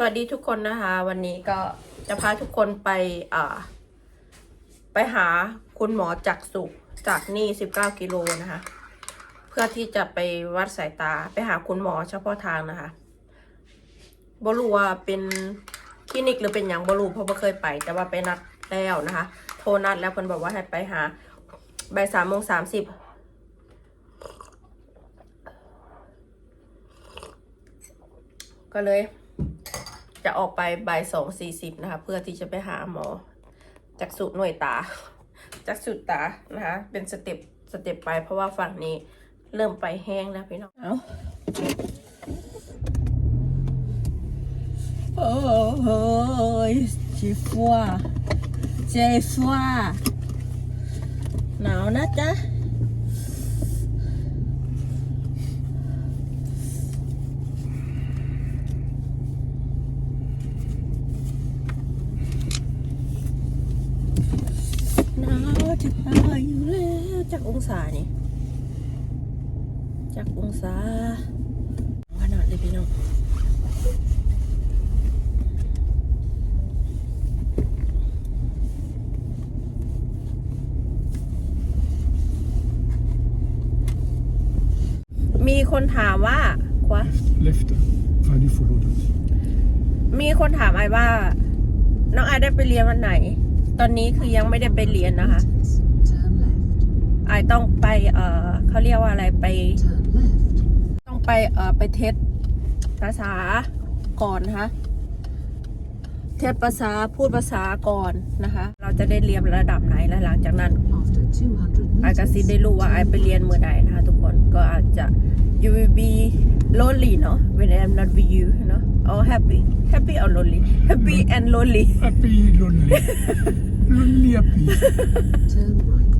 สวัสดีทุกคนนะคะ วันนี้ก็จะพาทุกคนไปอ่าไปหาคุณหมอจักษุจากนี่19กิโลนะคะ เพื่อที่จะไปวัดสายตาไปหาคุณหมอเฉพาะทางนะคะบรูว่าเป็นคลินิกหรือเป็นอย่างบรูเพราะว่าเคยไป แต่ว่าไปนัดแล้วนะคะ โทรนัดแล้วเพิ่นบอกว่าให้ไปหาบ่ายสามโมงสามสิบก็เลย จะออกไปบ่ายสองสี่สิบนะคะ เพื่อที่จะไปหาหมอจักษุหน่วยตาจักษุตานะคะ เป็นสเต็ปสเต็ปไป เพราะว่าฝั่งนี้เริ่มไปแห้งแล้วพี่น้องเอาโอ้โหจีฟัวเจฟัวหนาวนะจ๊ะ หนาวจะตายอยู่แล้วจากอง ศานี่จากองศาขนาดเลยพี่น้องมีคนถามว่าควะ Left. Finally follow that. มีคนถามไอว่า น้องไอได้ไปเรียนวันไหน ตอนนี้คือยังไม่ได้ไปเรียนนะคะ Turn left. ไอต้องไปเอ่อเขาเรียกว่าอะไรไป Turn left. ต้องไปเอ่อไปเทสภาษาก่อนนะคะเทสภาษาพูดภาษาก่อนนะคะ เราจะได้เรียนระดับไหนและหลังจากนั้น After 200ไอก็สิ meters, ได้รู้ว่าไอไปเรียนเมื่อใดนะคะทุกคนก็อาจจะ you will be lonely เนาะ when I'm not with you เนาะ or happy happy or lonely happy and lonely Happy, lonely. lonely, happy. turn right.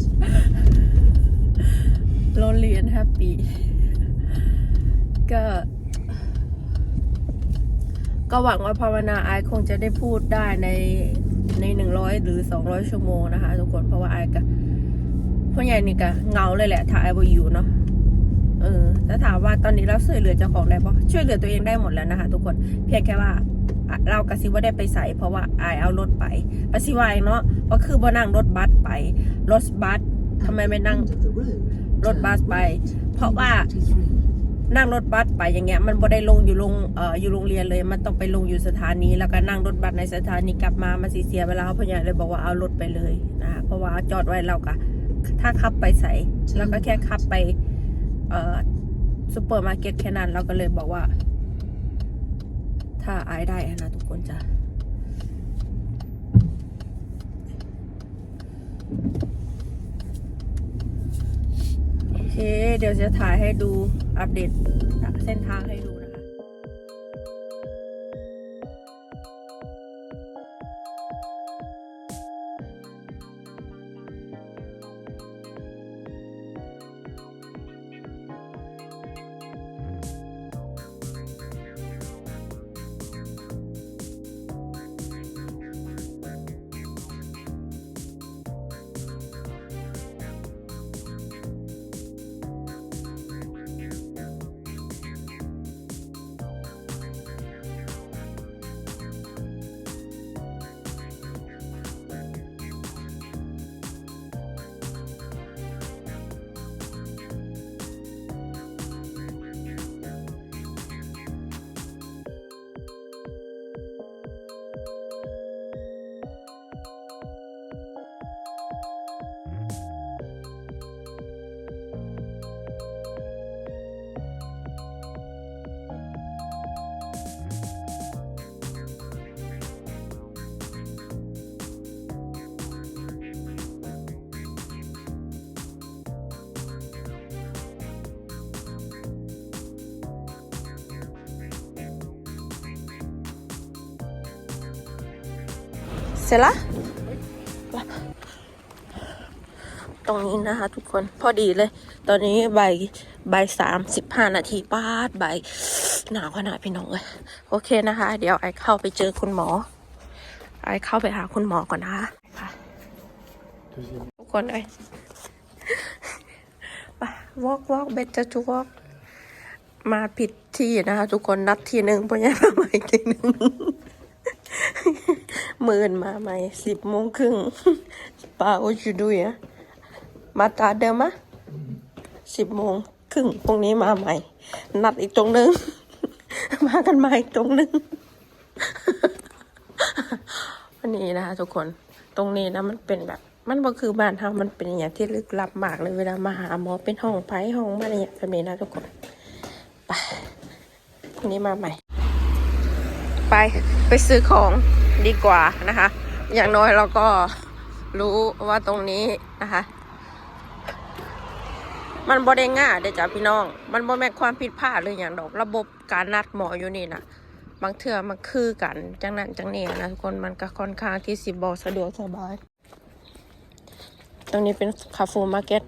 Lonely and happy ก็ ก็หวังว่าภาวนาไอายคงจะได้พูดได้ในในหนึ่งร้อยหรือสองร้อยชั่วโมงนะคะทุกคนเพราะว่าไอายก็พ่อใหญ่นี่ก็เงาเลยแหละถ้าไอวอยู่เนาะเออแต่ถามว่าตอนนี้เราช่วยเหลือเจ้าของได้ปะช่วยเหลือตัวเองได้หมดแล้วนะคะทุกคนเพียงแค่ว่าเรากระซิว่าได้ไปใส่เพราะว่าไอายเอารถไปปะสิวายเนาะก็คือบ่นั่งรถบัสไป รถบัสทำไมไม่นั่ง รถบัสไป เพราะว่านั่งรถบัสไปอย่างเงี้ยมันบ่ได้ลงอยู่ลงเอ่ออยู่โรงเรียนเลย มันต้องไปลงอยู่สถานีแล้วก็นั่งรถบัสในสถานีกลับมามันสิเสียเวลาพ่อใหญ่เลยบอกว่าเอารถไปเลยนะคะเพราะว่าจอดไว้เราก็ถ้าขับไปใส่แล้วก็แค่ขับไปเอ่อซูเปอร์มาร์เก็ตแค่นั้นเราก็เลยบอกว่า ถ้าอายได้นะทุกคนจ้ะโอ เคเดี๋ยวจะถ่ายให้ดูอัปเดตเส้นทางให้ดู เสร็จละ ตรงนี้นะคะทุกคนพอดีเลย ตอนนี้ใบ่ายบ่ายสามสิบห้านาทีป้าดใบหนาวขนาดพี่น้องเลยโอเคนะคะ เดี๋ยวไอเข้าไปเจอคุณหมอ ไอเข้าไปหาคุณหมอก่อนนะคะค่ะทุกคนเลยไป walk walk better to walk มาผิดที่นะคะทุกคนนัดทีหนึ่งเพอยายมาใหม่ทีหนึ่ง หมื่นมาใหม่สิบโมงครึ่งป้าโอชูดุยอะมาตาเดิมมะสิบโมงครึ่งตรงนี้มาใหม่ นัดอีกตรงนึง มากันใหม่อีกตรงนึงวันนี้นะคะทุกคนตรงนี้นะมันเป็นแบบ มันก็คือบ้านเฮามันเป็นอย่างที่ลึกลับมากเลยเวลามาหาหมอเป็นห้องไผ่ห้องมันอะไรอย่างแบบนี้นะทุกคนไปวันนี้มาใหม่ ไปไปซื้อของดีกว่านะคะ อย่างน้อยเราก็รู้ว่าตรงนี้นะคะ มันบ่ได้ง่ายเด้อจ้ะพี่น้อง มันบ่แม่นความผิดพลาดเลยอย่างดอกระบบการนัดหมออยู่นี่นะบางเทื่อมันคือกันจังนั้นจังนี้นะทุกคนมันก็ค่อนข้างที่สิบอสะดวกสบาย ตรงนี้เป็นคาฟูมาร์เก็ต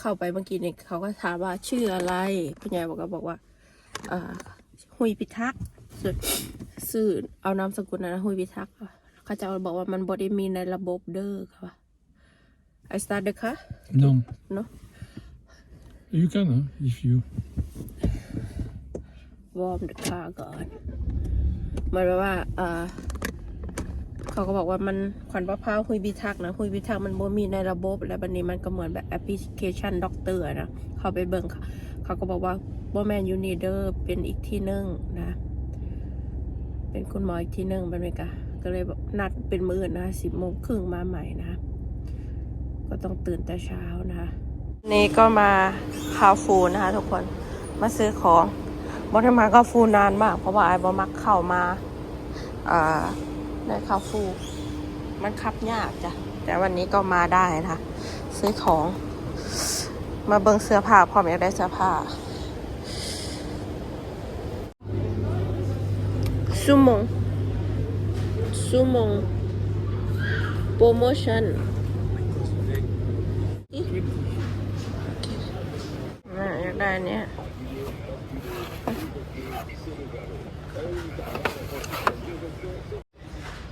เข้าไปเมื่อกี้นี่เขาก็ถามว่าชื่ออะไรคุณยายบอกก็บอกว่าอ่า หุยพิทักษ์ชื่อชื่อเอานามสกุลนะหุยพิทักษ์เขาจะบอกว่ามันบอได้มีในระบบเด้อค่ะ I start the car No. No. You can, huh, if you. warm the car ก่อนหมายความว่าเอ่อ เขาก็บอกว่ามันขวัญประพร้าวหุยพิทักนะหุยพิทักมันบ่มีในระบบ และบันนี้มันก็เหมือนแบบแอปพลิเคชันด็อกเตอร์นะเขาไปเบิ่งเขาเขาก็บอกว่าบ่แมนยูนีเดอร์เป็นอีกที่หนึ่งนะ เป็นคุณหมออีกที่หนึ่งเป็นไหมกะก็เลยนัดเป็นมื้อนนะสิบโมงครึ่งมาใหม่นะ ก็ต้องตื่นแต่เช้านะคะนี่ก็มาคาฟูนะคะทุกคนมาซื้อของบอทมาคาฟูนานมาก เพราะว่าไอ้บอมักเข้ามาอ่า ในคาฟูมันขับยากจ้ะ แต่วันนี้ก็มาได้นะคะซื้อของ มาเบิ่งเสื้อผ้าพร้อมอยากได้เสื้อผ้าซูมงซูมงโปรโมชั่นน่ะอยากได้อันเนี้ย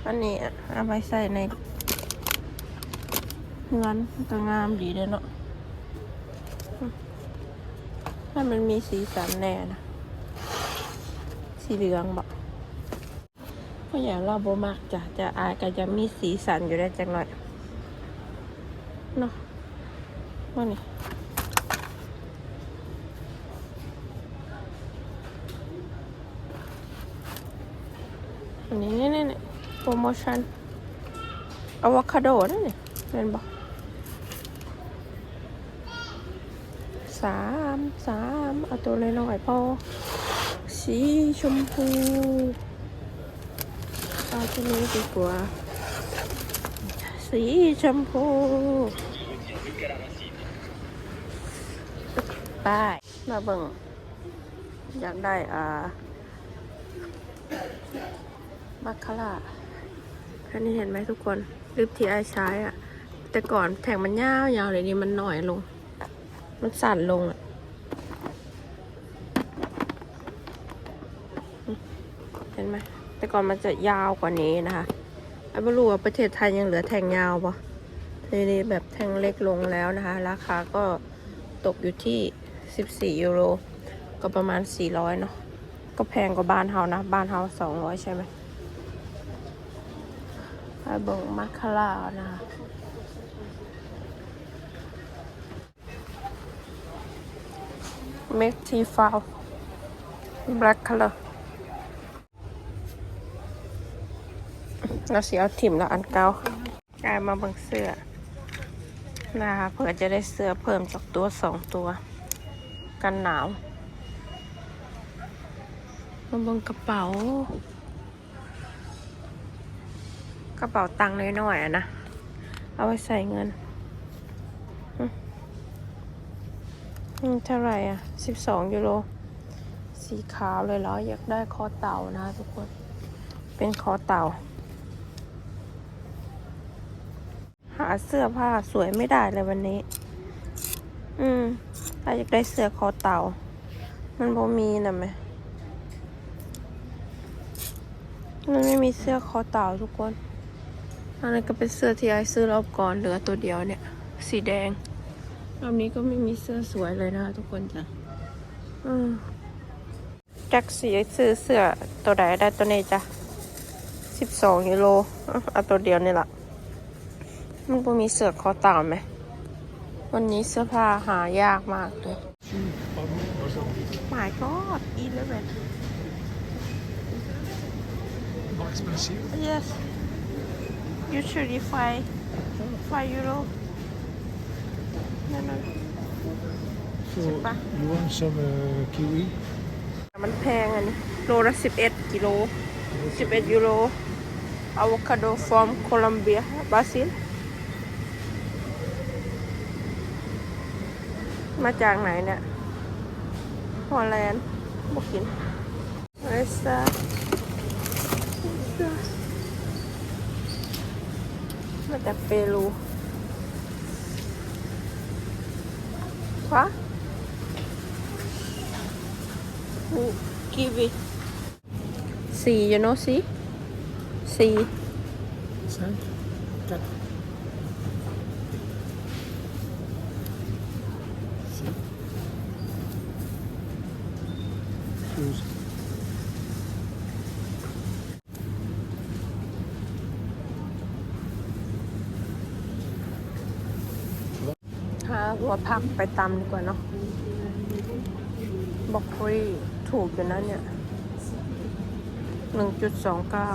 อันนี้เอาไปใส่ในเงินก็งามดีเลยเนาะถ้ามันมีสีสันแน่นะ สีเหลืองบอกเพราะอย่างเราโบมากจ้ะ จะอายก็จะมีสีสันอยู่ได้จังหน่อยเนาะว่านี่นี่นี่นี่ โปรโมชั่นอะวคาโดนั่นนี่เป็นบอกสามสามเอาตัวเลยหน้อยพอสีชมพูเอาตัวนี้ดีกว่า สีชมพูไปมาเบิ่งอยากได้อ่ามัคคาร่า อันนี้เห็นไหมทุกคนลิปที่ไอใช้อะแต่ก่อนแถงมันยาวยาวเลยนี่มันหน่อยลง มันสั่นลงอะเห็นไหมแต่ก่อนมันจะยาวกว่านี้นะคะไอ้ไม่รู้ว่าประเทศไทยยังเหลือแทงยาวปะทีนี้แบบแทงเล็กลงแล้วนะคะ ราคาก็ตกอยู่ที่ 14 ยูโร ก็ประมาณ 400 เนาะก็แพงกว่าบ้านเฮานะ บ้านเฮา200 ใช่ไหม ไปเบิ่งมัคคารานะคะเมกทีฟาว black color เราสีเอาถิ่มแล้วอันเก่ากลายมาเบิงเสื้อนะคะเผื่อจะได้เสื้อเพิ่มจากตัวสองตัว กันหนาวมาเบิงกระเป๋า ระเป๋าตังค์น้อยๆอะนะ เอาไว้ใส่เงินอืมเท่าไหร่อะสิบสองยูโร สีขาวเลยเหรอ อยากได้คอเต่านะทุกคน เป็นคอเต่า หาเสื้อผ้าสวยไม่ได้เลยวันนี้ อืมถ้าอยากได้เสื้อคอเต่า มันบ่มีนะไหมมันไม่มีเสื้อคอเต่าทุกคน อันนี้นก็เป็นเสื้อที่ไอซื้อรอบก่อนเหลือตัวเดียวเนี่ย สีแดงมรอบนี้ก็ไม่มีเสื้อสวยเลยนะคะทุกคนจ้ะอืมแจ็คสีซื้อเสื้อตัวใดได้ตัวนี้จ้ะสิบสองยูโรอะเอาตัวเดียวนี่แหละมันก็มีเสื้อคอเต่าไหม วันนี้เสื้อผ้าหายากมากเลย My God อีเลเวน More expensive. Yes usually five five euro no no So Super. you want some uh, kiwi? มันแพงอันนี้โลละสิบเอ็ดกิโลสิบเอ็ดยูโรอะโวคาโดฟอร์มโคลัมเบียบราซิล มาจากไหนเนี่ยฮอลแลนด์บอกกินเอสตาาจากเปรูวะกีวีสี you know สีสีใช่ หาหัวผักไปตำดีกว่าเนาะบอกคุยถูกอยู่นะเนี่ยหนึ่งจุดสองเก้า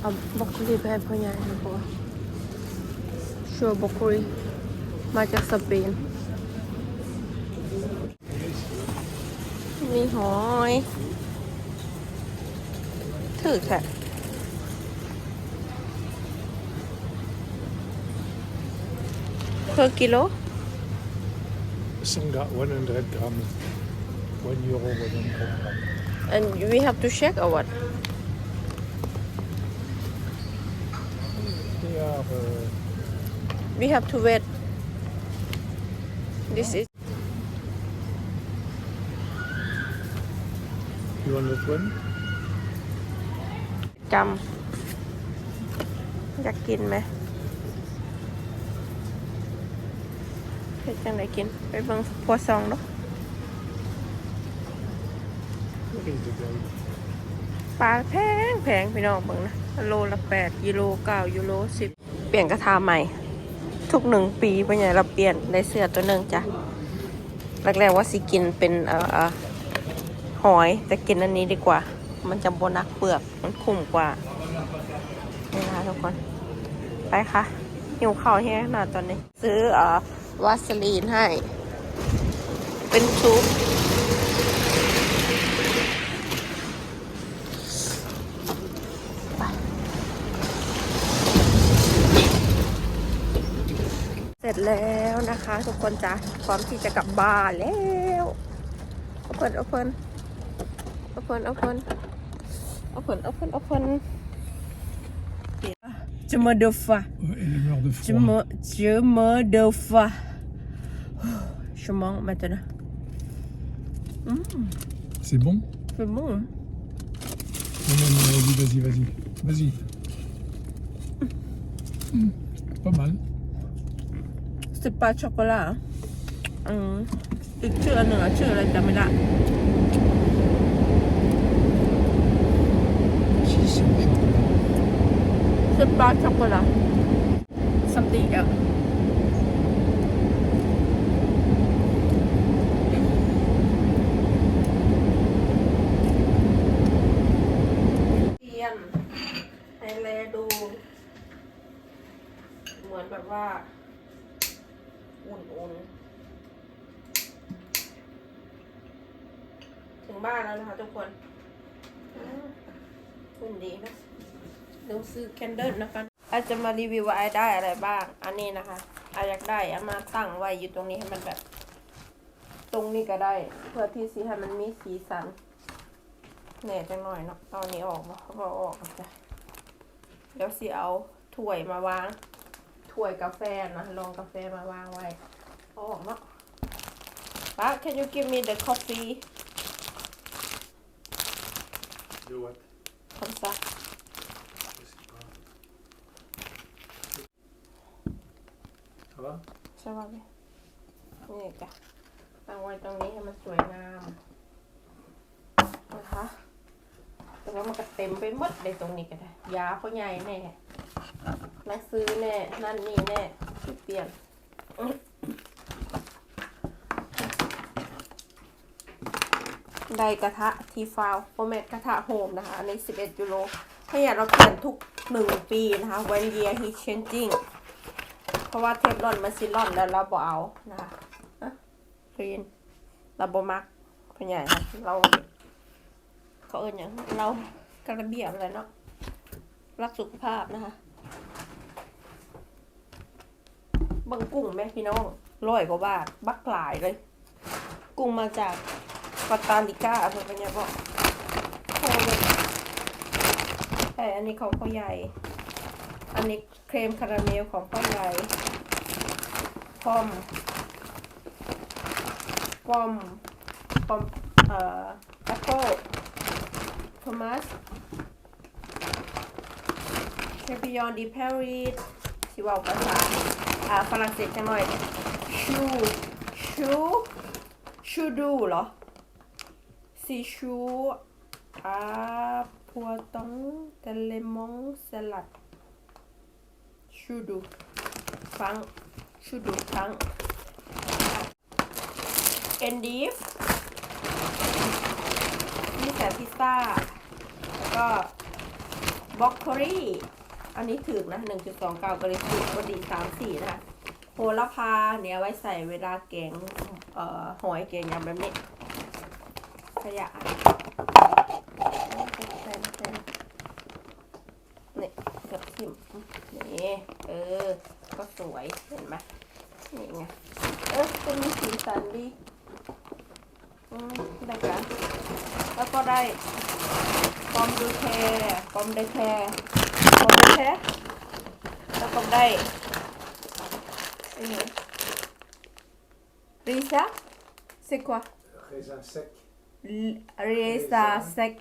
เอาบอกคุยไปให้พ่อใหญ่ดีกว่าชัวร์บอกคุยมาจากสเปน มีหอย ถือแค่ per kilo Some got 100 gram. One euro, 100 gram. and we have to check or what They are uh, we have to wait this is you want that one? จำอยากกินไหม ฮ็ดจังไดกิน ไปเบิ่งพัวซองเนาะปลาแพงแพงพี่น้องเบิ่งนะโลละแปดยูโรเก้ายูโรสิบเปลี่ยนกระทาใหม่ ทุกหนึ่งปีเป็นไงเราเปลี่ยนได้เสื้อตัวหนึ่งจ้ะแรกๆว่าสิกินเป็นเอ่อหอยแต่กินอันนี้ดีกว่า มันจะบนักเปลือกมันคุ้มกว่านี่นะคะทุกคน ไปค่ะหิวข้าวแห้งขนาดตอนนี้ ซื้อเอ่อ วาสลีนให้ เป็นชุบเสร็จแล้วนะคะ ทุกคนจ้ะพร้อมที่จะกลับบ้านแล้วโอเ n นโอเ n นโอเ n นโอเ n นโอเ n นโอเ n นโอเ n นจะมาเดฟ้า Ouais, elle meurt de จะ froid. มาจะมาเดฟ้าชั่วโมงม าตัวนะ C'est bon c'est bon hein? Non, non, non, vas-y, vas-y, vas-y. Vas-y. Hmm, Pas mal. c'est pas chocolat อ่ะอืมอีกชื่ออันหนึ่งอะชื่ออะไรจำไม่ได้ Si, c'est au chocolat. c'est pas chocolat something else ซื้อแคนเดิลนะคะอาจจะมารีวิวว่าไอได้อะไรบ้าง อันนี้นะคะอาอยากได้เอามาตั้งไว้อยู่ตรงนี้ให้มันแบบ ตรงนี้ก็ได้ เพื่อที่สีให้มันมีสีสันแหน่จังหน่อยเนาะเอาอันนี้ออกมาเขาก็เอาออกจ้ะเดี๋ยวสิเอาถ้วยมาวางถ้วยกาแฟนะลองกาแฟมาวางไว้เอาออกเนาะป้า can you give me the coffee De what comme ça Ça va ça va bien นี่จ้ะตั้งไว้ตรงนี้ให้มันสวยงามนะคะ แต่ว่ามันก็เต็มไปหมดเลยตรงนี้ก็ได้ยาเขาใหญ่แน่นังซื้อแน่ นั่นนี่แน่ที่เปลี่ยนได้กระทะทีฟาวโฟแมตกระทะโฮมนะคะอัน11ยูโรถ้าอยากเราเปลี่ยนทุก 1 ปีนะคะ when year he changing เพราะว่าเทฟลอนมันซิลอนแล้วเราบ่เอานะคะคลีนเราบ่มักพะใหญ่นะเราเขาเอิญอย่างเรากระเบียบอะไรเนาะรักสุขภาพนะคะบังกุ้งแม่พี่น้องร้อยกว่าบาทบักหลายเลย กุ้งมาจากปาตาลิก้าเพื่อนเป็นไงบอกโคเลยแต่อันนี้ของพ่อใหญ่ อันนี้เครมคาราเมลของพ่อใหญ่พอมปอมปอมเอ่อแอปเปิลโทมัสเชปิยอนดีเพรีสที่ว่าภาษาอ่าฝรั่งเศสจังหน่อย ชูชูชูดูเหรอซีชูอาพัวตองเตเลมองสลัด ชูดูฟังชูดูฟังเอนดีฟนี่แต่พิซซ่า แล้วก็บล็อกโคลี่อันนี้ถึกนะ1.29กริสุก็ดี34นะคะโหระพาเนี่ยไว้ใส่เวลาแกงเอ่อหอยแกงยำแบบนี้ขยะนี่เกือบ ทิมนี่เออ ก็สวยเห็นไหมนี่ไงเออจะมีสีสันดีอืมได้กันแล้วก็ได้ปอมดูแคร์ปอมได้แคร์ปอมได้แคร์แล้วก็ได้อันนี้ริซา c'est quoi Raisin sec. Risa sec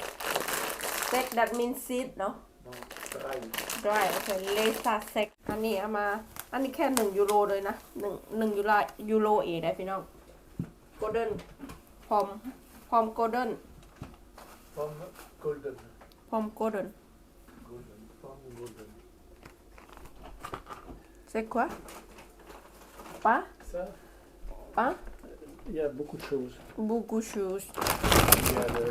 sec that means seed เนาะ Non, dry. Dry โอเค Risa sec อันนี้เอามา อันนี้แค่หนึ่งยูโรเลยนะหนึ่งหนึ่งยูโรยูโรเองได้พี่น้อง golden พอมพอม golden Pomme golden. พอม golden Golden. Pomme golden. c'est quoi pas Ça, pas il y a beaucoup de choses. beaucoup de choses Il y a le,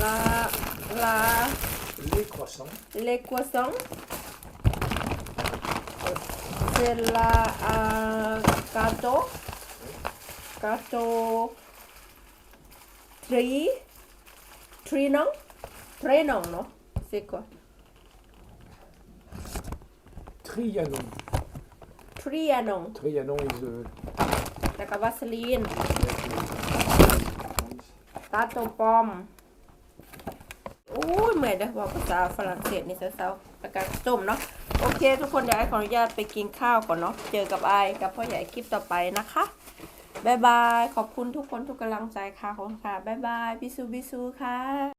la la Les croissants. Les croissants. C'est la ah, euh, gâteau. Gâteau. Tri. Tri non Prénom, non C'est quoi Trianon. Trianon. Trianon is the... La vaseline. Gâteau pomme. อู้เหมือนเด้อบอกภาษาฝรั่งเศสนี่เศร้าๆประกาศจมเนาะโอเค ทุกคนเดี๋ยวไอ้ขออนุญาตไปกินข้าวก่อนเนาะเจอกับไอกับพ่อใหญ่คลิปต่อไปนะคะบ๊ายบาย ขอบคุณทุกคนทุกกำลังใจค่ะขอบคุณค่ะบ๊ายบาย บิซูบิซูค่ะ